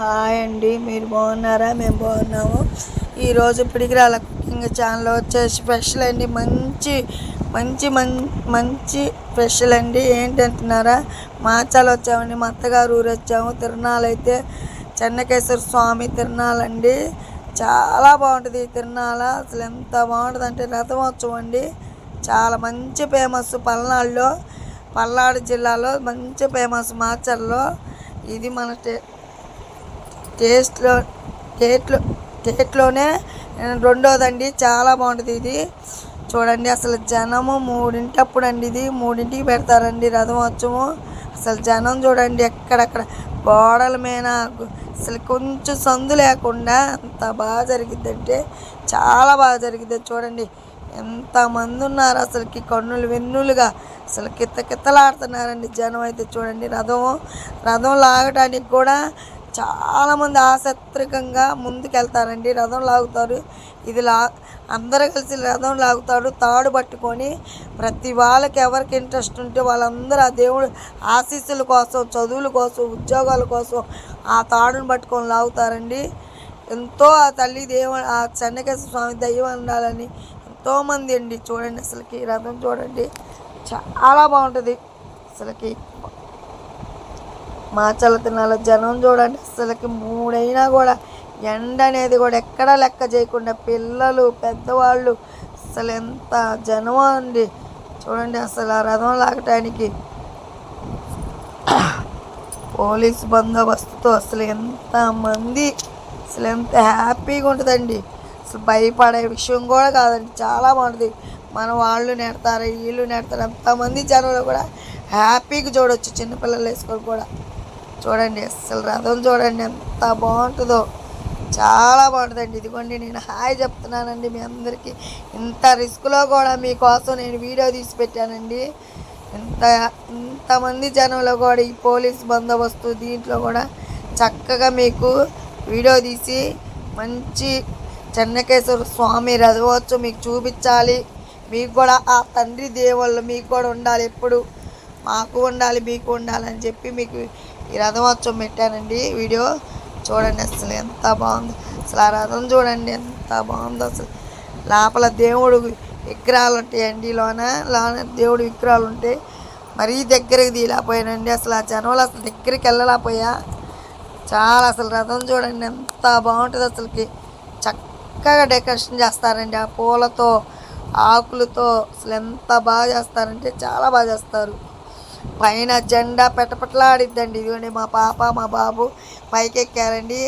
Hi అండి మీరు బాగున్నారా? మేము బాగున్నాము. ఈరోజు పిడిగిరాల కుకింగ్ ఛానల్ వచ్చేసి స్పెషల్ అండి మంచి మంచి మం మంచి స్పెషల్ అండి. ఏంటంటున్నారా మాచాలు వచ్చామండి మా అత్తగారు ఊరు వచ్చాము. తిరునాళ్ళు అయితే చెన్నకేశ్వర స్వామి తిరునాళ్ళండి చాలా బాగుంటుంది ఈ తిరునాళ అసలు ఎంత బాగుంటుంది అంటే రథమోత్సవం అండి. చాలా మంచి ఫేమస్ పల్నాడులో పల్నాడు జిల్లాలో మంచి ఫేమస్ మాచల్లో. ఇది మన స్టే టేస్ట్లో టేట్లో టేట్లోనే రెండోదండి. చాలా బాగుంటుంది ఇది. చూడండి అసలు జనము మూడింటప్పుడు అండి ఇది. మూడింటికి పెడతారండి రథమోత్సవం అసలు జనం చూడండి ఎక్కడెక్కడ గోడల మీద అసలు కొంచెం సందు లేకుండా అంత బాగా జరిగిద్దంటే చాలా బాగా జరిగిద్ది. చూడండి ఎంతమంది ఉన్నారు అసలుకి కన్నులు వెన్నులుగా. అసలు కిత్త కిత్తలాడుతున్నారండి జనం అయితే చూడండి రథం రథం లాగడానికి కూడా చాలామంది ఆసక్తికంగా ముందుకెళ్తారండి. రథం లాగుతారు. ఇది లా అందరూ కలిసి రథం లాగుతాడు తాడు పట్టుకొని ప్రతి వాళ్ళకి ఎవరికి ఇంట్రెస్ట్ ఉంటే వాళ్ళందరూ ఆ దేవుడు ఆశీస్సుల కోసం చదువుల కోసం ఉద్యోగాల కోసం ఆ తాడును పట్టుకొని లాగుతారండి. ఎంతో ఆ తల్లి దేవ ఆ చెన్నకేశ్వర స్వామి దయ్యం ఉండాలని ఎంతోమంది అండి. చూడండి అసలుకి రథం చూడండి. చాలా బాగుంటుంది అసలుకి. మాచల తినాల జనం చూడండి అసలుకి మూడైనా కూడా ఎండ అనేది కూడా ఎక్కడా లెక్క చేయకుండా పిల్లలు పెద్దవాళ్ళు అసలు ఎంత జనం అండి. చూడండి అసలు ఆ రథం లాగటానికి పోలీస్ బందోబస్తుతో అసలు ఎంతమంది అసలు ఎంత హ్యాపీగా ఉంటుందండి. అసలు భయపడే విషయం కూడా కాదండి చాలా బాగుంటుంది. మన వాళ్ళు నెడతారు వీళ్ళు నెడతారు ఎంతమంది జనంలో కూడా హ్యాపీగా చూడవచ్చు చిన్నపిల్లలు వేసుకొని కూడా. చూడండి అసలు రథం చూడండి ఎంత బాగుంటుందో. చాలా బాగుంటుందండి. ఇదిగోండి నేను హాయ్ చెప్తున్నానండి మీ అందరికీ. ఇంత రిస్క్లో కూడా మీకోసం నేను వీడియో తీసి పెట్టానండి. ఇంత ఇంతమంది జనంలో కూడా ఈ పోలీస్ బందోబస్తు దీంట్లో కూడా చక్కగా మీకు వీడియో తీసి మంచి చెన్నకేశ్వర స్వామి రథవచ్చు మీకు చూపించాలి. మీకు కూడా ఆ తండ్రి దేవుళ్ళు మీకు కూడా ఉండాలి. ఎప్పుడు మాకు ఉండాలి మీకు ఉండాలని చెప్పి మీకు ఈ రథమోత్సవం పెట్టానండి వీడియో. చూడండి అసలు ఎంత బాగుంది. అసలు ఆ రథం చూడండి ఎంత బాగుందో అసలు. లోపల దేవుడు విగ్రహాలు ఉంటాయండి లోన లోన దేవుడు విగ్రహాలు ఉంటాయి మరీ దగ్గరికి తీయలేకపోయానండి. అసలు ఆ జనంలో అసలు దగ్గరికి వెళ్ళలేకపోయా. చాలా అసలు రథం చూడండి ఎంత బాగుంటుంది అసలుకి. చక్కగా డెకరేషన్ చేస్తారండి ఆ పూలతో ఆకులతో. అసలు ఎంత బాగా చేస్తారంటే చాలా బాగా చేస్తారు. పైన జెండా పెట్టపట్లాడిద్దండి ఇదిగోండి మా పాప మా బాబు పైకి ఎక్కారండి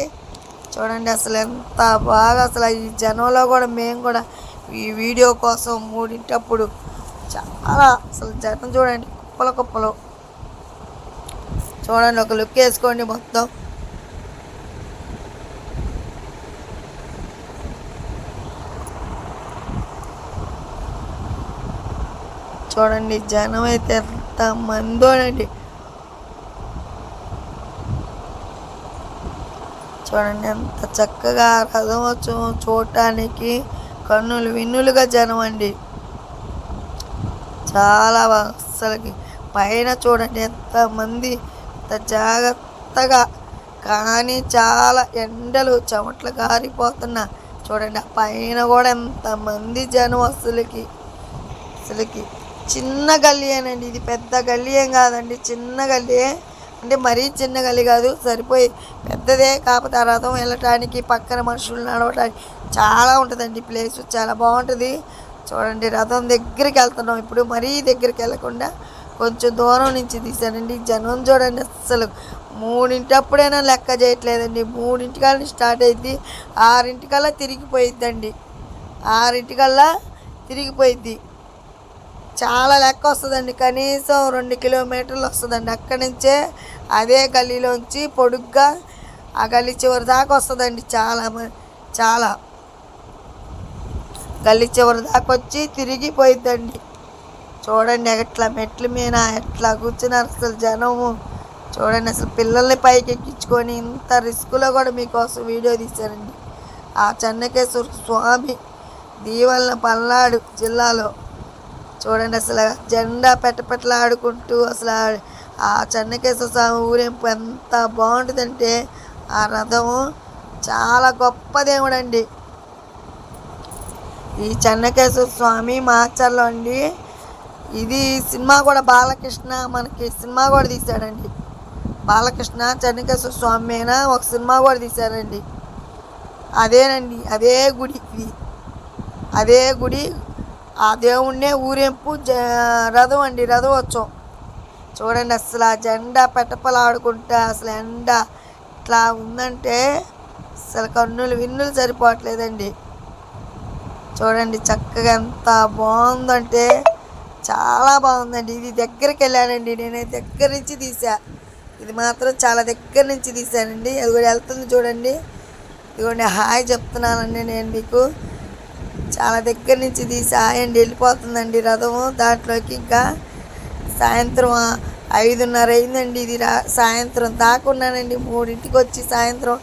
చూడండి అసలు ఎంత బాగా అసలు ఈ జనంలో కూడా మేము కూడా ఈ వీడియో కోసం మూడింటప్పుడు చాలా అసలు జనం చూడండి కుప్పలు కుప్పలు. చూడండి ఒక లుక్ వేసుకోండి మొత్తం. చూడండి జనం అయితే మందోనండి చూడండి ఎంత చక్కగా రథం వచ్చు చూడటానికి కన్నులు విన్నులుగా జనం అండి చాలా అసలుకి పైన చూడండి ఎంతమంది ఎంత జాగ్రత్తగా కానీ చాలా ఎండలు చెమట్లు కారిపోతున్నా చూడండి ఆ పైన కూడా ఎంతమంది జనం అసలుకి అసలుకి చిన్న గల్లీయేనండి ఇది పెద్ద గల్లీ ఏం కాదండి. చిన్న గల్లీయే అంటే మరీ చిన్న గల్లీ కాదు సరిపోయి పెద్దదే. కాకపోతే ఆ రథం వెళ్ళటానికి పక్కన మనుషులు నడవటానికి చాలా ఉంటుందండి ప్లేస్ చాలా బాగుంటుంది. చూడండి రథం దగ్గరికి వెళ్తున్నాం. ఇప్పుడు మరీ దగ్గరికి వెళ్ళకుండా కొంచెం దూరం నుంచి తీసానండి జనం చూడండి అస్సలు మూడింటప్పుడైనా లెక్క చేయట్లేదండి. మూడింటికల్లా స్టార్ట్ అయింది ఆరింటికల్లా తిరిగిపోయిద్దండి. ఆరింటికల్లా తిరిగిపోయిద్ది. చాలా లెక్క వస్తుందండి. కనీసం రెండు కిలోమీటర్లు వస్తుందండి. అక్కడి నుంచే అదే గల్లీలోంచి పొడుగ్గా ఆ గల్లీ చివరి దాకా వస్తుందండి చాలా మ- చాలా. గల్లీ చివరి దాకా వచ్చి తిరిగి పోయిద్దండి. చూడండి ఎట్లా మెట్ల మీద ఎట్లా కూర్చున్నారు అసలు జనము చూడండి అసలు పిల్లల్ని పైకి ఎక్కించుకొని ఇంత రిస్క్లో కూడా మీకోసం వీడియో తీశారండి. ఆ చెన్నకేశ్వర స్వామి దీవెన పల్నాడు జిల్లాలో చూడండి అసలు జెండా పెట్టపెట్టలాడుకుంటూ అసలు ఆ- ఆ చెన్నకేశ్వర స్వామి ఊరేంపు ఎంత బాగుంటుందంటే ఆ రథము చాలా గొప్ప దేవుడు అండి ఈ చెన్నకేశ్వర స్వామి మాచర్లో అండి. ఇది సినిమా కూడా బాలకృష్ణ మనకి సినిమా కూడా తీశాడండి. బాలకృష్ణ చెన్నకేశ్వర స్వామి మీద ఒక సినిమా కూడా తీశారండి. అదేనండి అదే గుడి ఇది. అదే గుడి ఆ దేవుణ్ణే ఊరేంపు జ రథం అండి రథోత్సవం చూడండి అసలు ఆ జెండా పెట్టపలాడుకుంటా అసలు ఎండ ఇట్లా ఉందంటే అసలు కన్నులు విన్నులు సరిపోవట్లేదండి. చూడండి చక్కగా ఎంత బాగుందంటే చాలా బాగుందండి. ఇది దగ్గరికి వెళ్ళానండి నేను దగ్గర నుంచి తీసా. ఇది మాత్రం చాలా దగ్గర నుంచి తీశానండి అది కూడా వెళ్తుంది చూడండి. ఇదిగోండి హాయ్ చెప్తున్నానండి నేను మీకు. చాలా దగ్గర నుంచి తీసి హాయ్ వెళ్ళిపోతుందండి రథము దాంట్లోకి ఇంకా సాయంత్రం ఐదున్నర అయిందండి. ఇది రా సాయంత్రం దాకా ఉన్నానండి. మూడింటికి వచ్చి సాయంత్రం